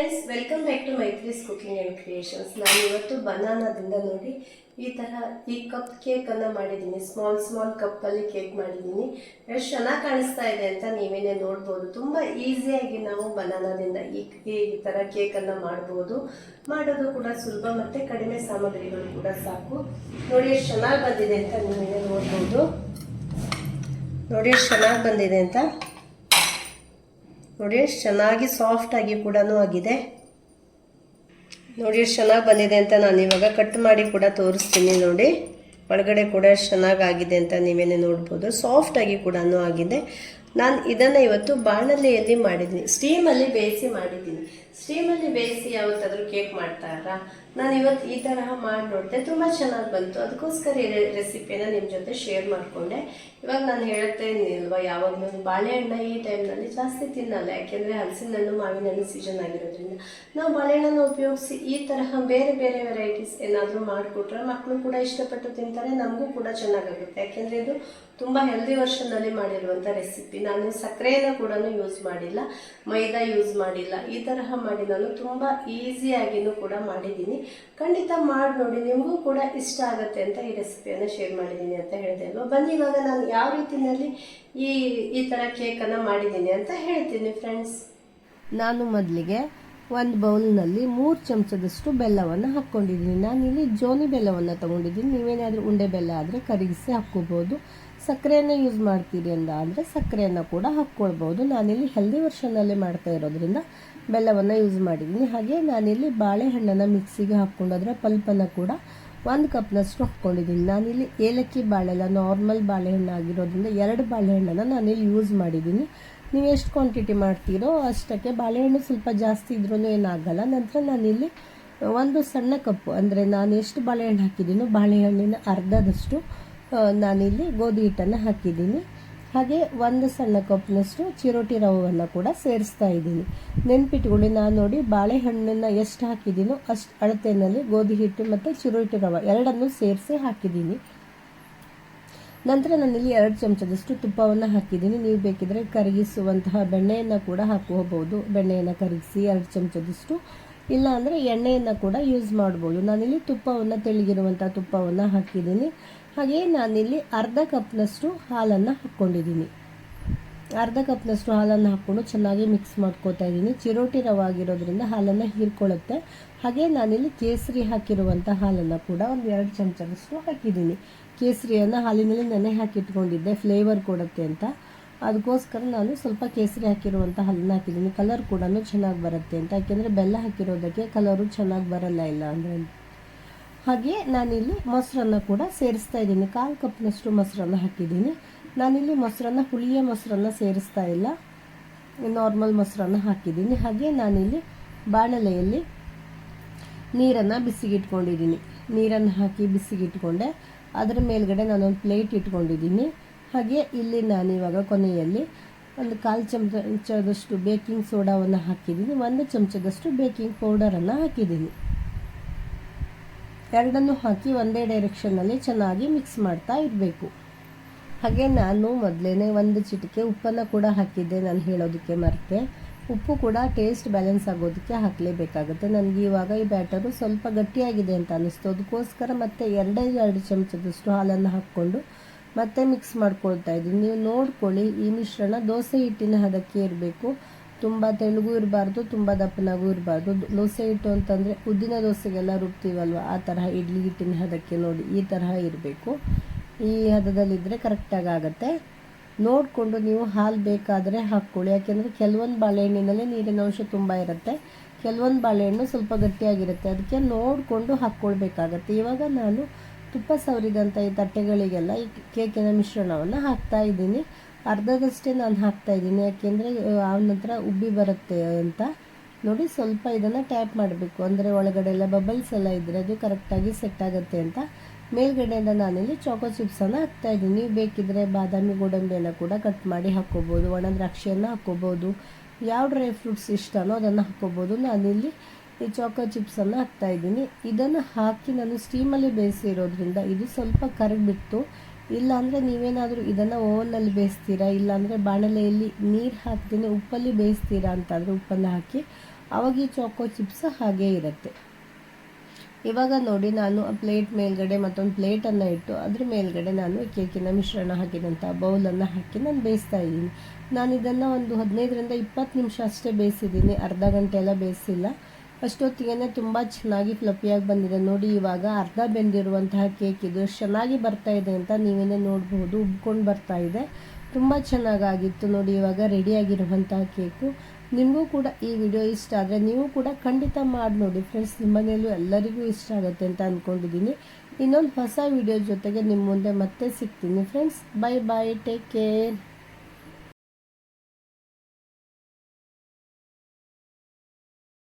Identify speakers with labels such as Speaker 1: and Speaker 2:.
Speaker 1: Friends welcome back to Maitri's cooking and creations ನಾನು ಇವತ್ತು ಬನಾನಾದಿಂದ ನೋಡಿ ಈ ಥರ ಈ ಕಪ್ ಕೇಕನ್ನು ಮಾಡಿದ್ದೀನಿ. ಸ್ಮಾಲ್ ಸ್ಮಾಲ್ ಕಪ್ಪಲ್ಲಿ ಕೇಕ್ ಮಾಡಿದ್ದೀನಿ. ಎಷ್ಟು ಚೆನ್ನಾಗಿ ಕಾಣಿಸ್ತಾ ಇದೆ ಅಂತ ನೀವೇನೆ ನೋಡ್ಬೋದು. ತುಂಬ ಈಸಿಯಾಗಿ ನಾವು ಬನಾನಾದಿಂದ ಈ ಈ ಥರ ಕೇಕನ್ನು ಮಾಡ್ಬೋದು. ಮಾಡೋದು ಕೂಡ ಸುಲಭ ಮತ್ತು ಕಡಿಮೆ ಸಾಮಗ್ರಿಗಳು ಕೂಡ ಸಾಕು. ನೋಡಿ ಎಷ್ಟು ಚೆನ್ನಾಗಿ ಬಂದಿದೆ ಅಂತ ನೀವೇನೆ ನೋಡ್ಬೋದು. ನೋಡಿ ಎಷ್ಟು ಚೆನ್ನಾಗಿ ಬಂದಿದೆ ಅಂತ. ನೋಡಿ, ಎಷ್ಟು ಚೆನ್ನಾಗಿ ಸಾಫ್ಟಾಗಿ ಕೂಡ ಆಗಿದೆ. ನೋಡಿ, ಎಷ್ಟು ಚೆನ್ನಾಗಿ ಬಂದಿದೆ ಅಂತ ನಾನು ಇವಾಗ ಕಟ್ ಮಾಡಿ ಕೂಡ ತೋರಿಸ್ತೀನಿ ನೋಡಿ. ಒಳಗಡೆ ಕೂಡ ಎಷ್ಟು ಚೆನ್ನಾಗಿ ಆಗಿದೆ ಅಂತ ನೀವೇನೆ ನೋಡ್ಬೋದು. ಸಾಫ್ಟಾಗಿ ಕೂಡ ಆಗಿದೆ. ನಾನು ಇದನ್ನು ಇವತ್ತು ಬಾಣಲೆಯಲ್ಲಿ ಮಾಡಿದ್ದೀನಿ ಸ್ಟೀಮಲ್ಲಿ ಬೇಯಿಸಿ ಮಾಡಿದ್ದೀನಿ. ಸ್ಟೀಮಲ್ಲಿ ಬೇಯಿಸಿ ಯಾವತ್ತಾದರೂ ಕೇಕ್ ಮಾಡ್ತಾರಾ? ನಾನು ಇವತ್ತು ಈ ತರಹ ಮಾಡಿ ನೋಡಿದೆ ತುಂಬ ಚೆನ್ನಾಗಿ ಬಂತು. ಅದಕ್ಕೋಸ್ಕರ ಈ ರೆಸಿಪಿನ ನಿಮ್ಮ ಜೊತೆ ಶೇರ್ ಮಾಡಿಕೊಂಡೆ. ಇವಾಗ ನಾನು ಹೇಳ್ತೇನೆ ಇಲ್ವಾ ಯಾವಾಗಲೂ ಬಾಳೆಹಣ್ಣ ಈ ಟೈಮ್ನಲ್ಲಿ ಜಾಸ್ತಿ ತಿನ್ನಲ್ಲ. ಯಾಕೆಂದರೆ ಹಲಸಿನ ಹಣ್ಣು ಮಾವಿನ ಹಣ್ಣು ಸೀಸನ್ ಆಗಿರೋದ್ರಿಂದ. ನಾವು ಬಾಳೆಹಣ್ಣನ್ನು ಉಪಯೋಗಿಸಿ ಈ ತರಹ ಬೇರೆ ಬೇರೆ ವೆರೈಟೀಸ್ ಏನಾದರೂ ಮಾಡಿಕೊಟ್ರೆ ಮಕ್ಕಳು ಕೂಡ ಇಷ್ಟಪಟ್ಟು ತಿಂತಾರೆ, ನಮಗೂ ಕೂಡ ಚೆನ್ನಾಗಾಗುತ್ತೆ. ಯಾಕೆಂದರೆ ಇದು ತುಂಬ ಹೆಲ್ದಿ ವರ್ಷನಲ್ಲಿ ಮಾಡಿರುವಂಥ ರೆಸಿಪಿ ನಾನು ಸಕ್ಕರೆಯನ್ನು ಕೂಡ ಯೂಸ್ ಮಾಡಿಲ್ಲ, ಮೈದಾ ಯೂಸ್ ಮಾಡಿಲ್ಲ. ಈ ತರಹ ಮಾಡಿ ನಾನು ತುಂಬ ಈಸಿಯಾಗಿನೂ ಕೂಡ ಮಾಡಿದ್ದೀನಿ. ಖಂಡಿತ ಮಾಡಿ ನೋಡಿ, ನಿಮಗೂ ಕೂಡ ಇಷ್ಟ ಆಗುತ್ತೆ ಅಂತ ಈ ರೆಸಿಪಿಯನ್ನು ಶೇರ್ ಮಾಡಿದ್ದೀನಿ ಅಂತ ಹೇಳಿದೆ ಅಲ್ವಾ ಬನ್ನಿ, ಇವಾಗ ನಾನು ಯಾವ ರೀತಿಯಲ್ಲಿ ಈ ಈ ಥರ ಕೇಕನ್ನು ಮಾಡಿದ್ದೀನಿ ಅಂತ ಹೇಳ್ತೀನಿ ಫ್ರೆಂಡ್ಸ್ ನಾನು ಮೊದಲಿಗೆ ಒಂದು ಬೌಲ್ನಲ್ಲಿ ಮೂರು ಚಮಚದಷ್ಟು ಬೆಲ್ಲವನ್ನು ಹಾಕ್ಕೊಂಡಿದ್ದೀನಿ. ನಾನಿಲ್ಲಿ ಜೋನಿ ಬೆಲ್ಲವನ್ನು ತೊಗೊಂಡಿದ್ದೀನಿ. ನೀವೇನಾದರೂ ಉಂಡೆ ಬೆಲ್ಲ ಆದರೆ ಕರಗಿಸಿ ಹಾಕ್ಕೋಬೋದು. ಸಕ್ಕರೆಯನ್ನು ಯೂಸ್ ಮಾಡ್ತೀರಿ ಅಂತ ಅಂದರೆ ಸಕ್ಕರೆಯನ್ನು ಕೂಡ ಹಾಕ್ಕೊಳ್ಬೋದು. ನಾನಿಲ್ಲಿ ಹೆಲ್ದಿ ವರ್ಷನಲ್ಲೇ ಮಾಡ್ತಾ ಇರೋದ್ರಿಂದ ಬೆಲ್ಲವನ್ನು ಯೂಸ್ ಮಾಡಿದ್ದೀನಿ ಹಾಗೆ ನಾನಿಲ್ಲಿ ಬಾಳೆಹಣ್ಣನ್ನು ಮಿಕ್ಸಿಗೆ ಹಾಕ್ಕೊಂಡು ಅದರ ಪಲ್ಪನ್ನು ಕೂಡ ಒಂದು ಕಪ್ನಷ್ಟು ಹಾಕ್ಕೊಂಡಿದ್ದೀನಿ. ನಾನಿಲ್ಲಿ ಏಲಕ್ಕಿ ಬಾಳೆಲ್ಲ ನಾರ್ಮಲ್ ಬಾಳೆಹಣ್ಣು ಆಗಿರೋದ್ರಿಂದ ಎರಡು ಬಾಳೆಹಣ್ಣನ್ನು ನಾನಿಲ್ಲಿ ಯೂಸ್ ಮಾಡಿದ್ದೀನಿ. ನೀವು ಎಷ್ಟು ಕ್ವಾಂಟಿಟಿ ಮಾಡ್ತೀರೋ ಅಷ್ಟಕ್ಕೆ ಬಾಳೆಹಣ್ಣು ಸ್ವಲ್ಪ ಜಾಸ್ತಿ ಇದ್ರೂ ಏನಾಗಲ್ಲ. ನಂತರ ನಾನಿಲ್ಲಿ ಒಂದು ಸಣ್ಣ ಕಪ್ಪು, ಅಂದರೆ ನಾನು ಎಷ್ಟು ಬಾಳೆಹಣ್ಣು ಹಾಕಿದ್ದೀನೋ ಬಾಳೆಹಣ್ಣಿನ ಅರ್ಧದಷ್ಟು ನಾನಿಲ್ಲಿ ಗೋಧಿ ಹಿಟ್ಟನ್ನು ಹಾಕಿದ್ದೀನಿ. ಹಾಗೆ ಒಂದು ಸಣ್ಣ ಕಪ್ನಷ್ಟು ಚಿರೋಟಿ ರವವನ್ನು ಕೂಡ ಸೇರಿಸ್ತಾ ಇದ್ದೀನಿ. ನೆನ್ಪಿಟ್ಕೊಳ್ಳಿ, ನಾನು ನೋಡಿ ಬಾಳೆಹಣ್ಣನ್ನು ಎಷ್ಟು ಹಾಕಿದ್ದೀನೋ ಅಷ್ಟು ಅಳತೆಯಲ್ಲಿ ಗೋಧಿ ಹಿಟ್ಟು ಮತ್ತು ಚಿರೋಟಿ ರವ ಎರಡನ್ನು ಸೇರಿಸಿ ಹಾಕಿದ್ದೀನಿ ನಂತರ ನಾನಿಲ್ಲಿ ಎರಡು ಚಮಚದಷ್ಟು ತುಪ್ಪವನ್ನು ಹಾಕಿದ್ದೀನಿ ನೀವು ಬೇಕಿದ್ರೆ ಕರಗಿಸುವಂತಹ ಬೆಣ್ಣೆಯನ್ನು ಕೂಡ ಹಾಕೋಬಹುದು ಬೆಣ್ಣೆಯನ್ನು ಕರಗಿಸಿ ಎರಡು ಚಮಚದಷ್ಟು ಇಲ್ಲ ಅಂದರೆ ಎಣ್ಣೆಯನ್ನು ಕೂಡ ಯೂಸ್ ಮಾಡ್ಬೋದು. ನಾನಿಲ್ಲಿ ತುಪ್ಪವನ್ನು ತೆಳಗಿರುವಂಥ ತುಪ್ಪವನ್ನು ಹಾಕಿದ್ದೀನಿ ಹಾಗೆ ನಾನಿಲ್ಲಿ ಅರ್ಧ ಕಪ್ನಷ್ಟು ಹಾಲನ್ನು ಹಾಕ್ಕೊಂಡಿದ್ದೀನಿ. ಅರ್ಧ ಕಪ್ನಷ್ಟು ಹಾಲನ್ನು ಹಾಕ್ಕೊಂಡು ಚೆನ್ನಾಗಿ ಮಿಕ್ಸ್ ಮಾಡ್ಕೋತಾ ಇದ್ದೀನಿ. ಚಿರೋಟಿ ರವೆ ಆಗಿರೋದ್ರಿಂದ ಹಾಲನ್ನು ಹೀರ್ಕೊಳ್ಳುತ್ತೆ. ಹಾಗೆ ನಾನಿಲ್ಲಿ ಕೇಸರಿ ಹಾಕಿರುವಂಥ ಹಾಲನ್ನು ಕೂಡ ಒಂದು ಎರಡು ಚಮಚದಷ್ಟು ಹಾಕಿದ್ದೀನಿ. ಕೇಸರಿಯನ್ನು ಹಾಲಿನಲ್ಲಿ ನೆನೆ ಹಾಕಿಟ್ಕೊಂಡಿದ್ದೆ. ಫ್ಲೇವರ್ ಕೊಡುತ್ತೆ ಅಂತ. ಅದಕ್ಕೋಸ್ಕರ ನಾನು ಸ್ವಲ್ಪ ಕೇಸರಿ ಹಾಕಿರುವಂಥ ಹಾಲನ್ನು ಹಾಕಿದ್ದೀನಿ. ಕಲರ್ ಕೂಡ ಚೆನ್ನಾಗಿ ಬರುತ್ತೆ ಅಂತ. ಯಾಕೆಂದರೆ ಬೆಲ್ಲ ಹಾಕಿರೋದಕ್ಕೆ ಕಲರು ಚೆನ್ನಾಗಿ ಬರಲ್ಲ ಇಲ್ಲ ಅಂದರೆ ಹಾಗೆ ನಾನಿಲ್ಲಿ ಮೊಸರನ್ನು ಕೂಡ ಸೇರಿಸ್ತಾ ಇದ್ದೀನಿ. ಕಾಲು ಕಪ್ನಷ್ಟು ಮೊಸರನ್ನು ಹಾಕಿದ್ದೀನಿ. ನಾನಿಲ್ಲಿ ಮೊಸರನ್ನು, ಹುಳಿಯ ಮೊಸರನ್ನು ಸೇರಿಸ್ತಾ ಇಲ್ಲ. ನಾರ್ಮಲ್ ಮೊಸರನ್ನು ಹಾಕಿದ್ದೀನಿ. ಹಾಗೆ ನಾನಿಲ್ಲಿ ಬಾಣಲೆಯಲ್ಲಿ ನೀರನ್ನು ಬಿಸಿಗಿಟ್ಕೊಂಡಿದ್ದೀನಿ. ನೀರನ್ನು ಹಾಕಿ ಬಿಸಿಗಿಟ್ಕೊಂಡೆ. ಅದರ ಮೇಲ್ಗಡೆ ನಾನೊಂದು ಪ್ಲೇಟ್ ಇಟ್ಕೊಂಡಿದ್ದೀನಿ. ಹಾಗೆ ಇಲ್ಲಿ ನಾನಿವಾಗ ಕೊನೆಯಲ್ಲಿ ಒಂದು ಕಾಲು ಚಮಚದಷ್ಟು ಬೇಕಿಂಗ್ ಸೋಡಾವನ್ನು ಹಾಕಿದ್ದೀನಿ. ಒಂದು ಚಮಚದಷ್ಟು ಬೇಕಿಂಗ್ ಪೌಡರನ್ನು ಹಾಕಿದ್ದೀನಿ. ಎರಡನ್ನೂ ಹಾಕಿ ಒಂದೇ ಡೈರೆಕ್ಷನ್ನಲ್ಲಿ ಚೆನ್ನಾಗಿ ಮಿಕ್ಸ್ ಮಾಡ್ತಾ ಇರಬೇಕು. ಹಾಗೆ ನಾನು ಮೊದಲೇ ಒಂದು ಚಿಟಿಕೆ ಉಪ್ಪನ್ನು ಕೂಡ ಹಾಕಿದ್ದೆ, ನಾನು ಹೇಳೋದಕ್ಕೆ ಮರೆತೆ. ಉಪ್ಪು ಕೂಡ ಟೇಸ್ಟ್ ಬ್ಯಾಲೆನ್ಸ್ ಆಗೋದಕ್ಕೆ ಹಾಕಲೇಬೇಕಾಗುತ್ತೆ. ನನಗೆ ಇವಾಗ ಈ ಬ್ಯಾಟರು ಸ್ವಲ್ಪ ಗಟ್ಟಿಯಾಗಿದೆ ಅಂತ ಅನ್ನಿಸ್ತು ಅದಕ್ಕೋಸ್ಕರ ಮತ್ತೆ ಎರಡೇ ಎರಡು ಚಮಚದಷ್ಟು ಹಾಲನ್ನು ಹಾಕ್ಕೊಂಡು ಮತ್ತೆ ಮಿಕ್ಸ್ ಮಾಡ್ಕೊಳ್ತಾ ಇದ್ದೀನಿ. ನೀವು ನೋಡ್ಕೊಳ್ಳಿ, ಈ ಮಿಶ್ರಣ ದೋಸೆ ಹಿಟ್ಟಿನ ಹದಕ್ಕೆ ಇರಬೇಕು. ತುಂಬ ತೆಳುಗೂ ಇರಬಾರ್ದು, ತುಂಬ ದಪ್ಪನಾಗೂ ಇರಬಾರ್ದು. ದೋಸೆ ಹಿಟ್ಟು ಅಂತಂದರೆ ಉದ್ದಿನ ದೋಸೆಗೆಲ್ಲ ರುಬ್ತೀವಲ್ವ? ಆ ತರಹ ಇಡ್ಲಿ ಹಿಟ್ಟಿನ ಹದಕ್ಕೆ ನೋಡಿ, ಈ ತರಹ ಇರಬೇಕು. ಈ ಹದದಲ್ಲಿದ್ದರೆ ಕರೆಕ್ಟಾಗಿ ಆಗುತ್ತೆ. ನೋಡಿಕೊಂಡು ನೀವು ಹಾಲು ಬೇಕಾದರೆ ಹಾಕ್ಕೊಳ್ಳಿ. ಯಾಕೆಂದರೆ ಕೆಲವೊಂದು ಬಾಳೆಹಣ್ಣಿನಲ್ಲಿ ನೀರಿನ ಅಂಶ ತುಂಬ ಇರುತ್ತೆ. ಕೆಲವೊಂದು ಬಾಳೆಹಣ್ಣು ಸ್ವಲ್ಪ ಗಟ್ಟಿಯಾಗಿರುತ್ತೆ. ಅದಕ್ಕೆ ನೋಡಿಕೊಂಡು ಹಾಕ್ಕೊಳ್ಬೇಕಾಗತ್ತೆ. ಇವಾಗ ನಾನು ತುಪ್ಪ ಸವರಿದಂಥ ಈ ತಟ್ಟೆಗಳಿಗೆಲ್ಲ ಈ ಕೇಕಿನ ಮಿಶ್ರಣವನ್ನು ಹಾಕ್ತಾ ಇದ್ದೀನಿ. ಅರ್ಧದಷ್ಟೇ ನಾನು ಹಾಕ್ತಾ ಇದ್ದೀನಿ. ಯಾಕೆಂದರೆ, ಆ ಉಬ್ಬಿ ಬರುತ್ತೆ ಅಂತ. ನೋಡಿ, ಸ್ವಲ್ಪ ಇದನ್ನು ಟ್ಯಾಪ್ ಮಾಡಬೇಕು. ಅಂದರೆ ಒಳಗಡೆ ಎಲ್ಲ ಬಬಲ್ಸ್ ಎಲ್ಲ ಇದ್ದರೆ ಅದು ಕರೆಕ್ಟಾಗಿ ಸೆಟ್ ಆಗುತ್ತೆ ಅಂತ. ಮೇಲ್ಗಡೆಯಿಂದ ನಾನಿಲ್ಲಿ ಚಾಕೋ ಚಿಪ್ಸನ್ನು ಹಾಕ್ತಾ ಇದ್ದೀನಿ. ನೀವು ಬೇಕಿದ್ದರೆ ಬಾದಾಮಿ ಗೋಡಂಬಿಯನ್ನು ಕೂಡ ಕಟ್ ಮಾಡಿ ಹಾಕ್ಕೋಬೋದು. ಒಣ ದ್ರಾಕ್ಷಿಯನ್ನು ಹಾಕ್ಕೋಬೋದು. ಯಾವ ಡ್ರೈ ಫ್ರೂಟ್ಸ್ ಇಷ್ಟನೋ ಅದನ್ನು ಹಾಕ್ಕೋಬೋದು. ನಾನಿಲ್ಲಿ ಈ ಚಾಕೋ ಚಿಪ್ಸನ್ನು ಹಾಕ್ತಾ ಇದ್ದೀನಿ. ಇದನ್ನು ಹಾಕಿ ನಾನು ಸ್ಟೀಮಲ್ಲಿ ಬೇಯಿಸಿರೋದ್ರಿಂದ ಇದು ಸ್ವಲ್ಪ ಕರಗಿಬಿಟ್ಟು ಇಲ್ಲಾಂದರೆ ನೀವೇನಾದರೂ ಇದನ್ನು ಓವನ್ನಲ್ಲಿ ಬೇಯಿಸ್ತೀರಾ? ಇಲ್ಲಾಂದರೆ ಬಾಣಲೆಯಲ್ಲಿ ನೀರು ಹಾಕ್ತೀನಿ ಉಪ್ಪಲ್ಲಿ ಬೇಯಿಸ್ತೀರಾ ಅಂತಂದರೆ ಉಪ್ಪನ್ನು ಹಾಕಿ ಆವಾಗ ಈ ಚಾಕೋ ಚಿಪ್ಸ್ ಹಾಗೇ ಇರುತ್ತೆ. ಇವಾಗ ನೋಡಿ ನಾನು ಆ ಪ್ಲೇಟ್ ಮೇಲ್ಗಡೆ ಮತ್ತೊಂದು ಪ್ಲೇಟನ್ನು ಇಟ್ಟು ಅದ್ರ ಮೇಲ್ಗಡೆ ನಾನು ಕೇಕಿನ ಮಿಶ್ರಣ ಹಾಕಿದಂಥ ಬೌಲನ್ನು ಹಾಕಿ ನಾನು ಬೇಯಿಸ್ತಾ ಇದ್ದೀನಿ. ನಾನು ಇದನ್ನು ಒಂದು ಹದಿನೈದರಿಂದ ಇಪ್ಪತ್ತು ನಿಮಿಷ ಅಷ್ಟೇ ಬೇಯಿಸಿದ್ದೀನಿ. ಅರ್ಧ ಗಂಟೆ ಎಲ್ಲ ಬೇಯಿಸಿಲ್ಲ. ಅಷ್ಟೊತ್ತಿಗೆ ತುಂಬ ಚೆನ್ನಾಗಿ ಫ್ಲಫಿಯಾಗಿ ಬಂದಿದೆ. ನೋಡಿ, ಇವಾಗ ಅರ್ಧ ಬೆಂದಿರುವಂತಹ ಕೇಕ್ ಇದು. ಚೆನ್ನಾಗಿ ಬರ್ತಾ ಇದೆ ಅಂತ ನೀವೇನೇ ನೋಡಬಹುದು ಉಬ್ಕೊಂಡು ಬರ್ತಾ ಇದೆ. ತುಂಬ ಚೆನ್ನಾಗಾಗಿತ್ತು. ನೋಡಿ, ಇವಾಗ ರೆಡಿಯಾಗಿರುವಂತಹ ಕೇಕು. ನಿಮಗೂ ಕೂಡ ಈ ವಿಡಿಯೋ ಇಷ್ಟ ಆದರೆ ನೀವು ಕೂಡ ಖಂಡಿತ ಮಾಡಿ ನೋಡಿ. ಫ್ರೆಂಡ್ಸ್ ನಿಮ್ಮ ಎಲ್ಲರಿಗೂ ಇಷ್ಟ ಆಗುತ್ತೆ ಅಂತ ಅಂದ್ಕೊಂಡಿದ್ದೀನಿ ಇನ್ನೊಂದು ಹೊಸ ವಿಡಿಯೋ ಜೊತೆಗೆ ನಿಮ್ಮ ಮುಂದೆ ಮತ್ತೆ ಸಿಗ್ತೀನಿ. Friends bye bye take care